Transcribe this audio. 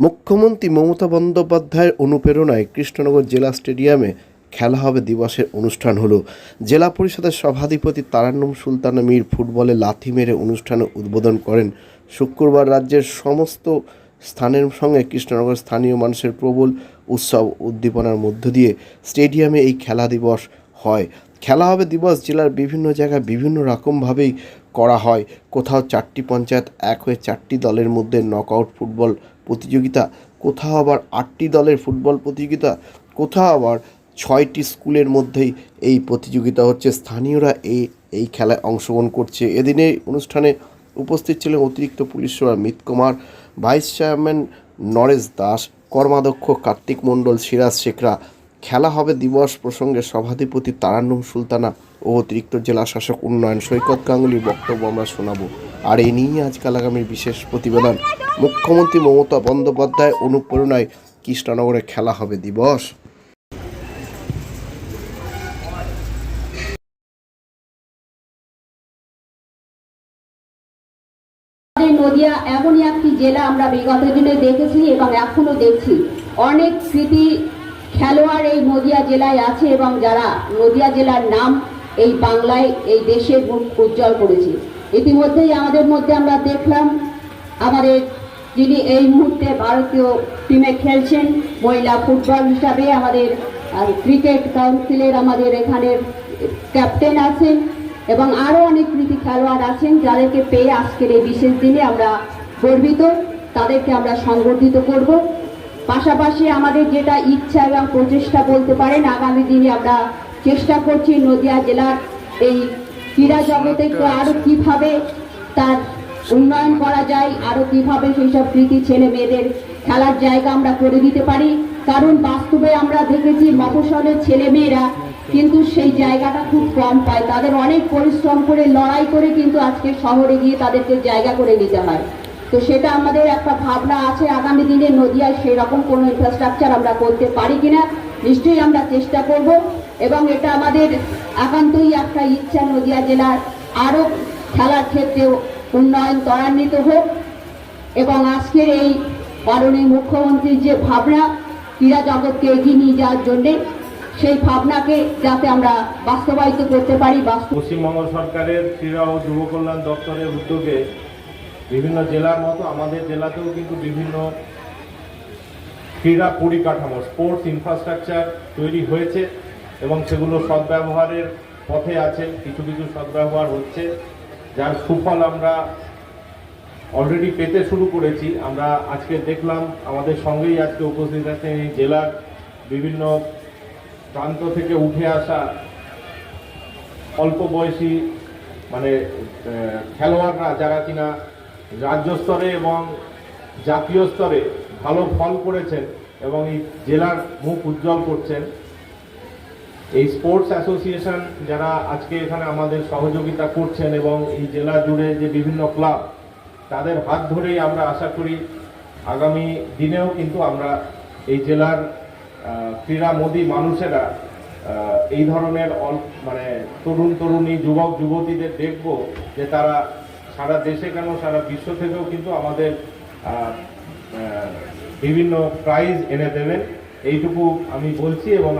মুখ্যমন্ত্রী মমতা বন্দ্যোপাধ্যায়ের অনুপ্রেরণায় কৃষ্ণনগর জেলা স্টেডিয়ামে খেলা হবে দিবসের অনুষ্ঠান হলো। জেলা পরিষদের সভাধিপতি তারান্নম সুলতানা মীর ফুটবলে লাথি মেরে অনুষ্ঠানে উদ্বোধন করেন। শুক্রবার রাজ্যের সমস্ত স্থানের সঙ্গে কৃষ্ণনগর স্থানীয় মানুষের প্রবল উৎসব উদ্দীপনার মধ্য দিয়ে স্টেডিয়ামে এই খেলা দিবস হয়। খেলা হবে দিবস জেলার বিভিন্ন জায়গায় বিভিন্ন রকমভাবেই করা হয়। কোথাও চারটি পঞ্চায়েত এক হয়ে চারটি দলের মধ্যে নকআউট ফুটবল প্রতিযোগিতা, কোথাও আবার আটটি দলের ফুটবল প্রতিযোগিতা, কোথাও আবার ছয়টি স্কুলের মধ্যেই এই প্রতিযোগিতা হচ্ছে। স্থানীয়রা এই এই খেলায় অংশগ্রহণ করছে। এদিনে অনুষ্ঠানে উপস্থিত ছিলেন অতিরিক্ত police super Mit Kumar, vice chairman Naresh Das, কর্মাধ্যক্ষ কার্তিক মণ্ডল, সিরাজ শেখরা খেলা হবে দিবস প্রসঙ্গে সভাধিপতি তারান্নুম সুলতানা ও অতিরিক্ত জেলা শাসক উন্নয়ন সৈকত গাঙ্গুলির বক্তব্য আমরা শোনাবো। আর এ নিয়ে আজকাল আগামীর বিশেষ প্রতিবেদন। মুখ্যমন্ত্রী মমতা বন্দ্যোপাধ্যায় অনুপ্রেরণায় কৃষ্ণনগরে খেলা হবে দিবস। নদিয়া এমনই একটি জেলা আমরা বিগত দিনে দেখেছি এবং এখনও দেখছি। অনেক স্মৃতি খেলোয়াড় এই নদিয়া জেলায় আছে এবং যারা নদিয়া জেলার নাম এই বাংলায়, এই দেশের মুখ উজ্জ্বল করেছে। ইতিমধ্যেই আমাদের মধ্যে আমরা দেখলাম, আমাদের যিনি এই মুহূর্তে ভারতীয় টিমে খেলছেন, মহিলা ফুটবল হিসাবে আমাদের ক্রিকেট কাউন্সিলের আমাদের এখানের ক্যাপ্টেন আছেন এবং আরও অনেক কৃতি খেলোয়াড় আছেন যাদেরকে পেয়ে আজকের এই বিশেষ দিনে আমরা গর্বিত। তাদেরকে আমরা সংবর্ধিত করব। পাশাপাশি আমাদের যেটা ইচ্ছা এবং প্রচেষ্টা বলতে পারেন আগামী দিনে আমরা চেষ্টা করছি নদিয়া জেলার এই ক্রীড়া জগতে আরও কীভাবে তার উন্নয়ন করা যায় আরও কীভাবে সেই সব কৃতি ছেলে মেয়েদের খেলার জায়গা আমরা করে দিতে পারি। কারণ বাস্তবে আমরা দেখেছি মফস্বলের ছেলে মেয়েরা কিন্তু সেই জায়গাটা খুব কম পায়। তাদের অনেক পরিশ্রম করে লড়াই করে কিন্তু আজকে শহরে গিয়ে তাদেরকে জায়গা করে নিতে হয়। তো সেটা আমাদের একটা ভাবনা আছে, আগামী দিনে নদিয়ায় সেই রকম কোনো ইনফ্রাস্ট্রাকচার আমরা করতে পারি কিনা, নিশ্চয়ই আমরা চেষ্টা করব। এবং এটা আমাদের একান্তই একটা ইচ্ছা নদিয়া জেলার আরও খেলার ক্ষেত্রেও উন্নয়ন ত্বরান্বিত হোক। এবং আজকের এই মাননীয় মুখ্যমন্ত্রীর যে ভাবনা, ক্রীড়া জগৎকে এগিয়ে নিয়ে যাওয়ার জন্যে, সেই ভাবনাকে যাতে আমরা বাস্তবায়িত করতে পারি পশ্চিমবঙ্গ সরকারের ক্রীড়া ও যুব কল্যাণ দপ্তরের উদ্যোগে বিভিন্ন জেলার মতো আমাদের জেলাতেও কিন্তু বিভিন্ন ক্রীড়া পরিকাঠামো স্পোর্টস ইনফ্রাস্ট্রাকচার তৈরি হয়েছে এবং সেগুলো সদ্ব্যবহারের পথে আছে, কিছু কিছু সদ্ব্যবহার হচ্ছে। যার সুফল আমরা অলরেডি পেতে শুরু করেছি। আমরা আজকে দেখলাম, আমাদের সঙ্গেই আজকে উপস্থিত আছেন এই জেলার বিভিন্ন প্রান্ত থেকে উঠে আসা অল্প বয়সী মানে খেলোয়াড়রা, যারা কিনা রাজ্য স্তরে এবং জাতীয় স্তরে ভালো ফল করেছেন এবং এই জেলার মুখ উজ্জ্বল করছেন। এই স্পোর্টস অ্যাসোসিয়েশন যারা আজকে এখানে আমাদের সহযোগিতা করছেন এবং এই জেলা জুড়ে যে বিভিন্ন ক্লাব, তাদের হাত ধরেই আমরা আশা করি আগামী দিনেও কিন্তু আমরা এই জেলার ক্রীড়ামোদী মানুষেরা এই ধরনের মানে তরুণ তরুণী যুবক যুবতীদের দেখব যে তারা সারা দেশে কেন, সারা বিশ্ব থেকেও কিন্তু আমাদের বিভিন্ন প্রাইজ এনে দেবেন। এইটুকু আমি বলছি এবং